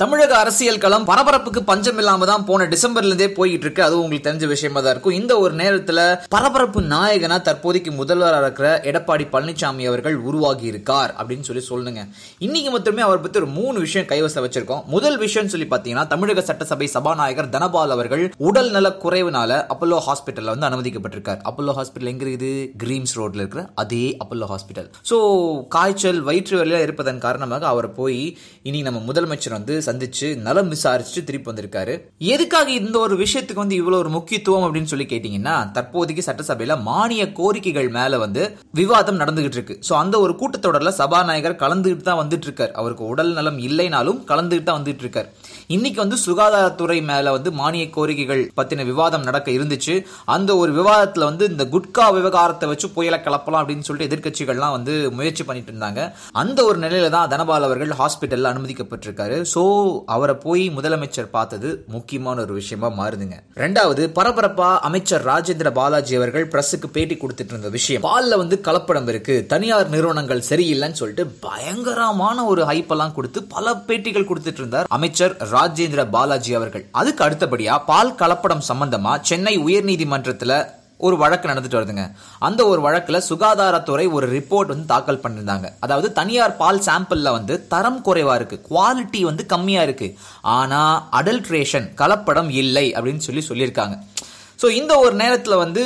தமிழக அரசியல் களம் பரபரப்புக்கு பஞ்சம் இல்லாம தான் போன டிசம்பர்ல இருந்தே போயிட்டு இருக்கு அதுவும் உங்களுக்கு தெரிஞ்ச விஷயமா தான் இருக்கும். இந்த ஒரு நேரத்துல பரபரப்பு நாயகனா தற்போதைக்கு முதல்வராக இருக்கிற எடப்பாடி பழனிசாமி அவர்கள் உருவாகி இருக்கார் அப்படின்னு சொல்லி சொல்லுங்க இன்னைக்கு மட்டுமே அவர் பத்தி ஒரு மூணு விஷயம் கைவசம் வச்சிருக்கோம். முதல் விஷயம் சொல்லி பாத்தீங்கன்னா தமிழக சட்டசபை சபாநாயகர் தனபால் அவர்கள் உடல் நல குறைவுனால அப்பல்லோ ஹாஸ்பிட்டல்ல வந்து அனுமதிக்கப்பட்டிருக்கார். அப்பல்லோ ஹாஸ்பிட்டல் எங்க இருக்குது? கிரீம்ஸ் ரோட்ல இருக்கிற அதே அப்பல்லோ ஹாஸ்பிட்டல். சோ காய்ச்சல் வயிற்று வலியா இருப்பதன் காரணமாக அவர் போய் இனி நம்ம முதலமைச்சர் வந்து சந்திச்சு நலம் விசாரிச்சு திருப்பி வந்திருக்காரு. எதுக்காக இந்த ஒரு விஷயத்துக்கு வந்து இவ்வளவு ஒரு முக்கியத்துவம் அப்படின்னு சொல்லி கேட்டீங்கன்னா தற்போதைக்கு சட்டசபையில மானிய கோரிக்கைகள் மேல வந்து விவாதம் நடந்துகிட்டு இருக்கு. சோ அந்த ஒரு கூட்டத்தொடர்ல சபாநாயகர் கலந்துகிட்டு தான் வந்துட்டு இருக்கார். அவருக்கு உடல் நலம் இல்லைனாலும் கலந்துகிட்டு தான் வந்துட்டு இருக்கார். இன்னைக்கு வந்து சுகாதாரத்துறை மேல வந்து மானிய கோரிக்கைகள் பத்தின விவாதம் நடக்க இருந்துச்சு. அந்த ஒரு விவாதத்துல வந்து இந்த குட்கா விவகாரத்தை வச்சு புயலை கிளப்பலாம் அப்படின்னு சொல்லிட்டு எதிர்க்கட்சிகள்லாம் வந்து முயற்சி பண்ணிட்டு இருந்தாங்க. அந்த ஒரு நிலையில தான் தனபால் அவர்கள் ஹாஸ்பிட்டல்ல அனுமதிக்கப்பட்டிருக்காரு. சோ அவரை போய் முதலமைச்சர் பார்த்தது முக்கியமான ஒரு விஷயமா மாறுதுங்க. ரெண்டாவது பரபரப்பா அமைச்சர் ராஜேந்திர பாலாஜி அவர்கள் பிரஸுக்கு பேட்டி கொடுத்துட்டு இருந்த விஷயம். பால்ல வந்து கலப்படம் இருக்கு தனியார் நிறுவனங்கள் சரியில்லைன்னு சொல்லிட்டு பயங்கரமான ஒரு ஹைப் எல்லாம் கொடுத்து பல பேட்டிகள் கொடுத்துட்டு இருந்தார் அமைச்சர் ராஜேந்திர பாலாஜி அவர்கள். அதுக்கு அடுத்தபடியா பால் கலப்படம் சம்பந்தமா சென்னை உயர்நீதிமன்றத்துல ஒரு வழக்கு நடந்துட்டு வருதுங்க. அந்த ஒரு வழக்குல சுகாதாரத்துறை ஒரு ரிப்போர்ட் வந்து தாக்கல் பண்ணிருந்தாங்க. அதாவது தனியார் பால் சாம்பிள்ல வந்து தரம் குறைவா இருக்கு. குவாலிட்டி வந்து கம்மியா இருக்கு. ஆனா அடல்ட்ரேஷன் கலப்படம் இல்லை அப்படின்னு சொல்லி சொல்லியிருக்காங்க. ஸோ இந்த ஒரு நேரத்தில் வந்து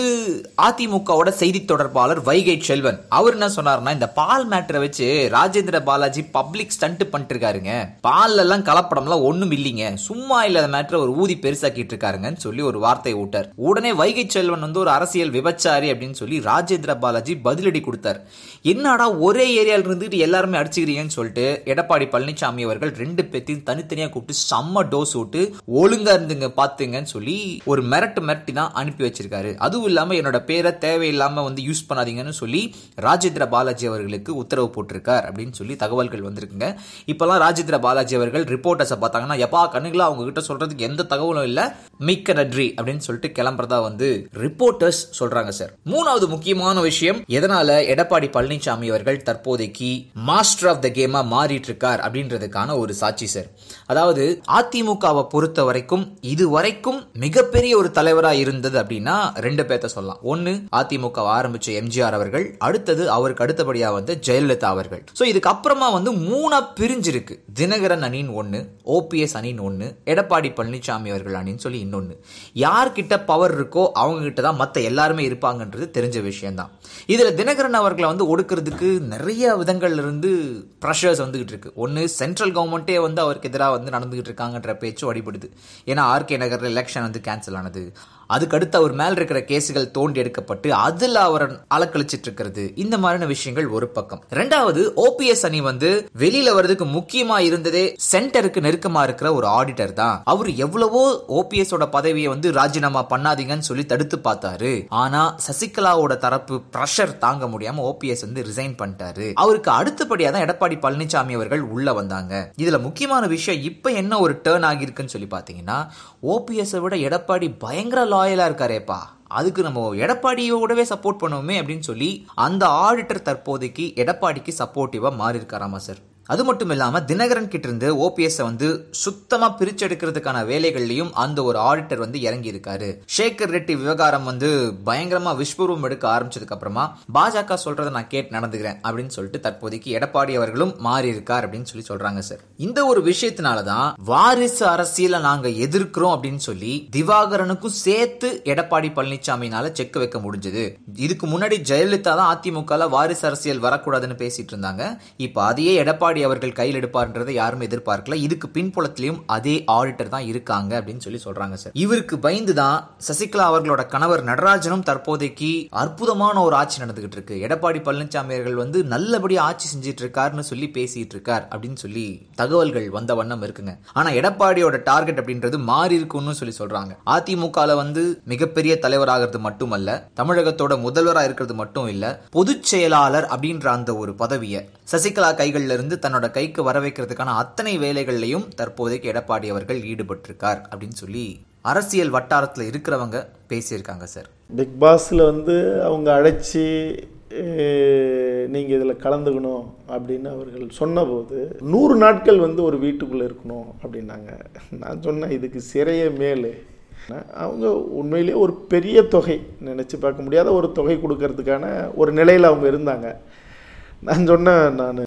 அதிமுகவோட செய்தி தொடர்பாளர் வைகை செல்வன் அவர் என்ன சொன்னார்னா இந்த பால் மேட்டரை வச்சு ராஜேந்திர பாலாஜி பப்ளிக் ஸ்டண்ட் பண்ணிட்டு இருக்காருங்க பால்ல எல்லாம் கலப்படம்லாம் ஒன்றும் இல்லைங்க. சும்மா இல்லாத மேட்டரை ஒரு ஊதி பெருசாக்கிட்டு இருக்காருங்கன்னு சொல்லி ஒரு வார்த்தையை விட்டார் உடனே வைகை செல்வன் வந்து ஒரு அரசியல் விபச்சாரி அப்படின்னு சொல்லி ராஜேந்திர பாலாஜி பதிலடி கொடுத்தார். என்னடா ஒரே ஏரியாவில் இருந்துட்டு எல்லாருமே அடிச்சுக்கிறீங்கன்னு சொல்லிட்டு எடப்பாடி பழனிசாமி அவர்கள் ரெண்டு பேர்த்தையும் தனித்தனியாக கூப்பிட்டு செம்ம டோஸ் விட்டு ஒழுங்கா இருந்துங்க பாத்துங்கன்னு சொல்லி ஒரு மிரட்டு மிரட்டி தான் அனுப்பி வச்சிருக்காரு. அதுவும் இல்லாம என்னோட பேரை தேவையில்லாம வந்து யூஸ் பண்ணாதீங்கன்னு சொல்லி ராஜேந்திர பாலாஜி அவர்களுக்கு உத்தரவு போட்டிருக்கார் அப்படின்னு சொல்லி தகவல்கள் வந்திருக்குங்க. இப்பெல்லாம் ராஜேந்திர பாலாஜி அவர்கள் ரிப்போர்ட்டர்ஸை பார்த்தாங்கன்னா எப்பா கண்ணுங்களா அவங்க கிட்ட சொல்றதுக்கு எந்த தகவலும் இல்லை. மிக்க நன்றி அப்படின்னு சொல்லிட்டு கிளம்புறதா வந்து ரிப்போர்ட்டர்ஸ் சொல்றாங்க சார் மூணாவது முக்கியமான விஷயம் எதனால எடப்பாடி பழனிசாமி அவர்கள் தற்போதைக்கு மாஸ்டர் ஆஃப் த கேமா மாறிட்டு இருக்கார் அப்படின்றதுக்கான ஒரு சாட்சி சார் அதாவது அதிமுகவை பொறுத்த வரைக்கும் இது வரைக்கும் மிகப்பெரிய ஒரு தலைவரா இருந்தது அப்படின்னா ரெண்டு பேர்த்த சொல்லலாம். ஒன்னு அதிமுக ஆரம்பிச்ச எம்ஜிஆர் அவர்கள் அடுத்தது அவருக்கு அடுத்தபடியா வந்து ஜெயலலிதா அவர்கள். சோ இதுக்கப்புறமா வந்து மூணா பிரிஞ்சிருக்கு. தினகரன் அணின்னு ஒன்று ஓபிஎஸ் அணின்னு ஒன்று எடப்பாடி பழனிசாமி அவர்கள் அணின்னு சொல்லி இன்னொன்னு. யார்கிட்ட பவர் இருக்கோ அவங்க கிட்ட தான் மத்த எல்லாருமே இருப்பாங்கன்றது தெரிஞ்ச விஷயம் தான் இதுல தினகரன் அவர்களை வந்து ஒடுக்கிறதுக்கு நிறைய விதங்கள்ல இருந்து ப்ரெஷர்ஸ் வந்துகிட்டு இருக்கு. ஒன்னு சென்ட்ரல் கவர்மெண்ட்டே வந்து அவருக்கு எதிராக வந்து நடந்துகிட்டு இருக்காங்கன்ற பேச்சும் அடிபடுது ஏன்னா ஆர்கே நகர்ல எலெக்ஷன் வந்து கேன்சல் ஆனது. அதுக்கடுத்து அவர் மேல் இருக்கிற கேஸுகள் தோண்டி எடுக்கப்பட்டு அதுல அவர் அலக்கழிச்சிட்டு இருக்கிறது இந்த மாதிரியான விஷயங்கள் ஒரு பக்கம். ரெண்டாவது ஓபிஎஸ் அணி வந்து வெளியில வர்றதுக்கு முக்கியமா இருந்ததே சென்டருக்கு நெருக்கமா இருக்கிற ஒரு ஆடிட்டர் தான். அவர் எவ்வளவோ ஓபிஎஸ் ஓட பதவியை வந்து ராஜினாமா பண்ணாதீங்கன்னு சொல்லி தடுத்து பார்த்தாரு. ஆனா சசிகலாவோட தரப்பு பிரஷர் தாங்க முடியாம ஓபிஎஸ் வந்து ரிசைன் பண்ணிட்டாரு. அவருக்கு அடுத்தபடியா தான் எடப்பாடி பழனிசாமி அவர்கள் உள்ள வந்தாங்க. இதுல முக்கியமான விஷயம் இப்ப என்ன ஒரு டேர்ன் ஆகியிருக்குன்னு சொல்லி பாத்தீங்கன்னா ஓபிஎஸ் விட எடப்பாடி பயங்கர லாயலாக இருக்காரேப்பா. அதுக்கு நம்ம எடப்பாடியோடவே சப்போர்ட் பண்ணுவோமே அப்படின்னு சொல்லி அந்த ஆடிட்டர் தற்போதைக்கு எடப்பாடிக்கு சப்போர்ட்டிவாக மாறி இருக்காராமா சார் அது மட்டும் இல்லாம தினகரன் கிட்ட இருந்து ஓபிஎஸ் வந்து சுத்தமா பிரிச்செடுக்கிறதுக்கான வேலைகள்லயும் அந்த ஒரு ஆடிட்டர் வந்து இறங்கி இருக்காரு சேகர் ரெட்டி விவகாரம் வந்து பயங்கரமா விஸ்வரூபம் எடுக்க ஆரம்பிச்சதுக்கு அப்புறமா பாஜக சொல்றதை நான் கேட்டு நடந்துக்கிறேன் அப்படின்னு சொல்லிட்டு தற்போதைக்கு எடப்பாடி அவர்களும் மாறி இருக்கார் அப்படின்னு சொல்லி சொல்றாங்க சார். இந்த ஒரு விஷயத்தினாலதான் வாரிசு அரசியல நாங்க எதிர்க்கிறோம் அப்படின்னு சொல்லி திவாகரனுக்கும் சேர்த்து எடப்பாடி பழனிசாமினால செக் வைக்க முடிஞ்சது. இதுக்கு முன்னாடி ஜெயலலிதா தான் அதிமுக வாரிசு அரசியல் வரக்கூடாதுன்னு பேசிட்டு இருந்தாங்க. இப்ப அதையே எடப்பாடி அவர்கள் கையில் எடுப்பார்ன்றதை யாரும் எதிர்பார்க்கல. இதுக்கு பின்புலத்திலையும் அதே ஆடிட்டர் தான் இருக்காங்க அப்படின்னு சொல்லி சொல்றாங்க சார் இவருக்கு பயந்து தான் சசிகலா அவர்களோட கணவர் நடராஜனும் தற்போதைக்கு அற்புதமான ஒரு ஆட்சி நடந்துகிட்டு இருக்கு. எடப்பாடி பழனிசாமி அவர்கள் வந்து நல்லபடியா ஆட்சி செஞ்சிட்டு இருக்காருன்னு சொல்லி பேசிட்டு இருக்கார் அப்படின்னு சொல்லி தகவல்கள் வந்த வண்ணம் இருக்குங்க. ஆனா எடப்பாடியோட டார்கெட் அப்படின்றது மாறி இருக்கும்னு சொல்லி சொல்றாங்க. அதிமுகல வந்து மிகப்பெரிய தலைவராகிறது மட்டுமல்ல தமிழகத்தோட முதல்வரா இருக்கிறது மட்டும் இல்ல பொதுச் செயலாளர் அப்படின்ற அந்த ஒரு பதவியை சசிகலா கைகள்ல இருந்து தன்னோட கைக்கு வர வைக்கிறதுக்கான அத்தனை வேலைகள்லையும் தற்போதைக்கு எடப்பாடி அவர்கள் ஈடுபட்டிருக்கார் அப்படின்னு சொல்லி அரசியல் வட்டாரத்தில் இருக்கிறவங்க பேசியிருக்காங்க சார். பிக் பாஸில் வந்து அவங்க அழைச்சி நீங்கள் இதில் கலந்துக்கணும் அப்படின்னு அவர்கள் சொன்னபோது நூறு நாட்கள் வந்து ஒரு வீட்டுக்குள்ளே இருக்கணும் அப்படின்னாங்க. நான் சொன்னேன் இதுக்கு சிறைய மேலே. அவங்க உண்மையிலேயே ஒரு பெரிய தொகை நினச்சி பார்க்க முடியாத ஒரு தொகை கொடுக்கறதுக்கான ஒரு நிலையில் அவங்க இருந்தாங்க. நான் சொன்னேன் நான்